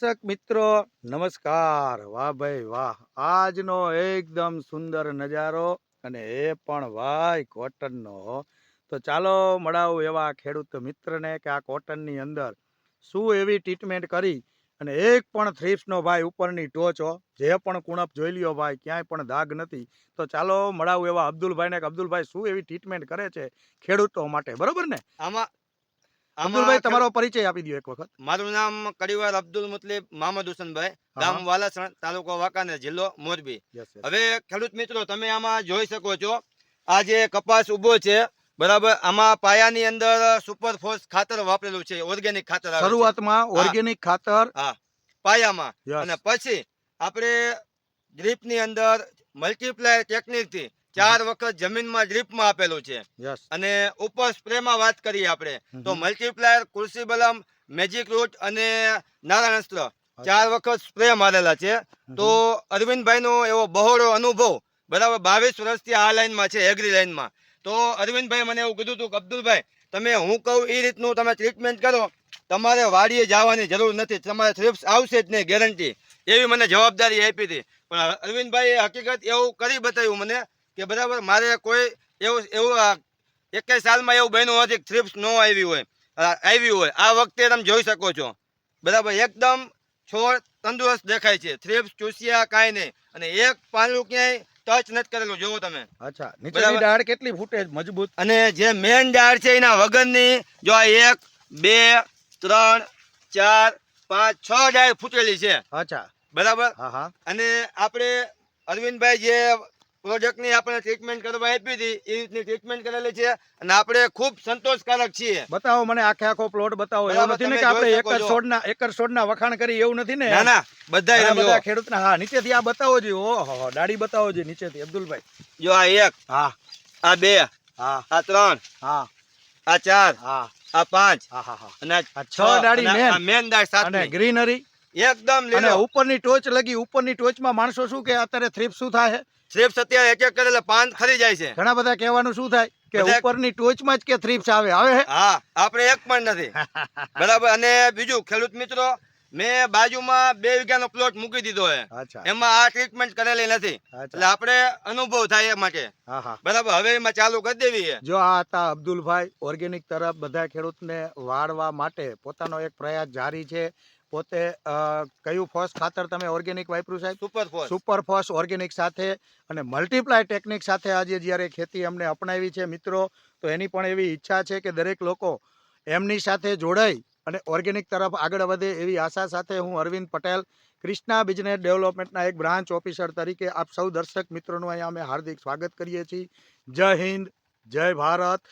દર્શક મિત્રો, નમસ્કાર. વાહ ભાઈ વાહ. આજનો એકદમ સુંદર નજારો અને એ પણ ભાઈ કોટનનો તો ચાલો મળાવું એવા ખેડૂત મિત્રને કે આ કોટનની અંદર શું એવી ટ્રીટમેન્ટ કરી અને એક પણ થ્રીપ્સનો ભાઈ ઉપરની ટોચ જે પણ કુણપ જોઈ લ્યો ભાઈ, ક્યાંય પણ દાગ નથી. તો ચાલો મળાવું એવા અબ્દુલભાઈને કે અબ્દુલભાઈ શું એવી ટ્રીટમેન્ટ કરે છે ખેડૂતો માટે. બરોબર ને? આમાં અબ્દુલભાઈ તમારો પરિચય આપી દો એક વખત. મારું નામ કડીવાર અબ્દુલ મુતલીબ મોહમ્મદ હુસનભાઈ ગામ વાલાસણ તાલુકો વાંકાનેર જિલ્લો મોરબી. હવે ખેડૂત મિત્રો તમે આમાં જોઈ શકો છો આ જે કપાસ ઊભો છે બરાબર આમાં પાયાની અંદર સુપર ફોર્સ ખાતર વાપરેલું છે ઓર્ગેનિક ખાતર. શરૂઆતમાં ઓર્ગેનિક ખાતર. પાયામાં. અને પછી આપણે ડ્રીપની અંદર મલ્ટીપ્લાય ટેકનિકથી ચાર વખત જમીનમાં ડ્રીપમાં આપેલું છે. અને ઉપર સ્પ્રેમાં વાત કરીએ આપણે તો મલ્ટીપ્લાયર કૃષિ બલમ મેજિક રૂટ અને નારાયણ ચાર વખત સ્પ્રે મારેલા છે. તો અરવિંદભાઈનો એવો બહોળો અનુભવ બરાબર બાવીસ વર્ષથી આ લાઈનમાં છે એગ્રી લાઈનમાં. તો અરવિંદભાઈ મને એવું કીધું હતું કે અબ્દુલભાઈ તમે હું કહું એ રીતનું તમે ટ્રીટમેન્ટ કરો તમારે વાડીએ જવાની જરૂર નથી તમારે થ્રિપ્સ આવશે જ નહીં ગેરંટી એવી મને જવાબદારી આપી હતી. પણ અરવિંદભાઈએ હકીકત એવું કરી બતાવ્યું મને કે બરાબર મારે કોઈ એવું એવું આ સાલમાં એવું બન્યું નથી થ્રિપ્સ ન આવી હોય. આવી હોય. આ વખતે તમે જોઈ શકો છો. બરાબર એકદમ છોડ તંદુરસ્ત દેખાય છે. થ્રિપ્સ ચૂસિયા કાંઈ નહીં. અને એક પાંદડું ક્યાંય ટચ નથી કરેલું. જોવો તમે. અચ્છા નીચેની ડાળ કેટલી ફૂટે? મજબૂત. અને જે મેન ડાળ છે એના વગરની જો આ એક બે ત્રણ ચાર પાંચ છ ડાળ ફૂટેલી છે. અચ્છા. બરાબર? અને આપણે અરવિંદભાઈ જે પ્રોજેક્ટની આપણે ટ્રીટમેન્ટ કરવા આપી હતી એ રીતની ટ્રીટમેન્ટ કરેલી છે અને આપણે ખૂબ સંતોષકારક છીએ. બતાવો મને આખે આખો પ્લોટ બતાવો. એવું નથી ને કે આપણે જોઈ એક જ છો. છોડના એક જ છોડના વખાણ કરી એવું નથી ને? ના ના બધા બધા. ખેડૂતના હા નીચેથી આ બતાવો જોઈએ ઓહો દાડી બતાવો જોઈએ નીચેથી અબ્દુલભાઈ. જો આ એક હા. આ બે હા. આ ત્રણ હા. આ ચાર હા. આ પાંચ હા હા હા. અને છ દાડી મેન દાડી સાતમી. ગ્રીનરી એકદમ અને ઉપરની ટોચ લગી ઉપરની ટોચમાં માણસો શું કે અત્યારે થ્રીપ શું થાય? થ્રીપ્સ અત્યારે એક એક કરેલા પાન ખરી જાય છે. ઘણા બધા કહેવાનું શું થાય કે ઉપરની ટોચમાં જ કે થ્રીપ્સ આવે આવે હા આપણે એક પણ નથી. બરાબર અને બીજું ખેડૂત મિત્રો મેં બાજુમાં બે વીઘાનો પ્લોટ મૂકી દીધો છે. એમાં આ ટ્રીટમેન્ટ કરેલી નથી. એટલે આપણે અનુભવ થાય એ માટે. બરાબર હવે એમાં ચાલુ કરી દેવી છે. જો આ હતા અબ્દુલભાઈ ઓર્ગેનિક તરફ બધા ખેડૂતને વાળવા માટે પોતાનો એક પ્રયાસ જારી છે. પોતે કયું ફોસ ખાતર તમે ઓર્ગેનિક વાપર્યું સાહેબ? Super phos. Super phos organic સાથે અને મલ્ટીપ્લાય ટેકનિક સાથે આજે જ્યારે ખેતી અમને અપનાવી છે મિત્રો તો એની પણ એવી ઈચ્છા છે કે દરેક લોકો એમની સાથે જોડાઈ અને ઓર્ગેનિક તરફ આગળ વધે એવી આશા સાથે હું અરવિંદ પટેલ ક્રિષ્ના બિઝનેસ ડેવલપમેન્ટના એક બ્રાન્ચ ઓફિસર તરીકે આપ સૌ દર્શક મિત્રોનું અહીંયા અમે હાર્દિક સ્વાગત કરીએ છીએ. જય હિન્દ જય ભારત.